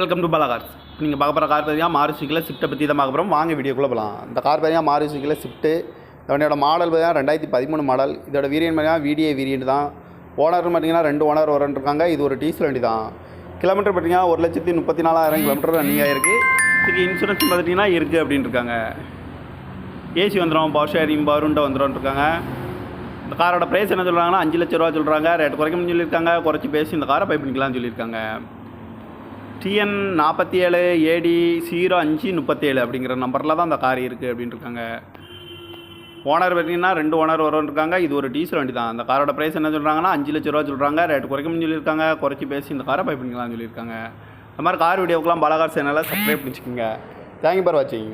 Welcome to Bala cars நீங்கள் பார்க்க போகிற கார் பார்த்தீங்கன்னா மாருசிக்கில் ஸ்விஃப்ட்டை பற்றி தான் பார்க்க போகிறோம் வாங்க வீடியோக்குள்ளே போகலாம் இந்த கார் பார்த்தீங்கன்னா மாருசிக்கில் ஸ்விஃப்ட்டு இந்த வண்டியோட மாடல் பார்த்தீங்கன்னா ரெண்டாயிரத்தி பதிமூணு மாடல் இதோட வீரியன் பார்த்தீங்கன்னா வீடியோ வீரியன் தான். ஓனர் பார்த்தீங்கன்னா ரெண்டு ஓனர் வரன்ட்ருக்காங்க இது ஒரு டீசல் வண்டி தான். கிலோமீட்டர் பார்த்தீங்கன்னா ஒரு லட்சத்தி முப்பத்தி நாலாயிரம் கிலோமீட்டர் ரன்னிங் ஆயிருக்கு இதுக்கு இன்சூரன்ஸ் பார்த்துட்டிங்கன்னா இருக்குது அப்படின்னு இருக்காங்க. ஏசி வந்துடும் பவர் ஷேரிங் பவருண்ட வந்துடும் இருக்காங்க. இந்த காரோட ப்ரைஸ் என்ன சொல்கிறாங்கன்னா அஞ்சு லட்ச ரூபா சொல்கிறாங்க ரேட் குறைக்கணும்னு சொல்லியிருக்காங்க. குறைச்சி பேசி இந்த காரை பை பண்ணிக்கலாம்னு சொல்லியிருக்காங்க. டிஎன் நாற்பத்தி ஏழு ஏடி ஜீரோ அஞ்சு முப்பத்தேழு அப்படிங்கிற நம்பரில் தான் அந்த கார் இருக்குது அப்படின்ட்டுருக்காங்க ஓனர் பார்த்தீங்கன்னா ரெண்டு ஓனர் வரும்னு இருக்காங்க இது ஒரு டீசல் வண்டி தான் அந்த காரோட ப்ரைஸ் என்ன சொல்கிறாங்கன்னா அஞ்சு லட்ச ரூபா சொல்கிறாங்க ரேட் குறைக்கணும்னு சொல்லியிருக்காங்க. குறைச்சி பேசி இந்த காரை பை பண்ணிக்கலாம்னு சொல்லியிருக்காங்க. இந்த மாதிரி கார் வீடியோக்கெலாம் பாலாகார் சேனலை சப்ஸ்கிரைப் பண்ணிச்சுக்கோங்க. தேங்க்யூ ஃபார் வாட்சிங்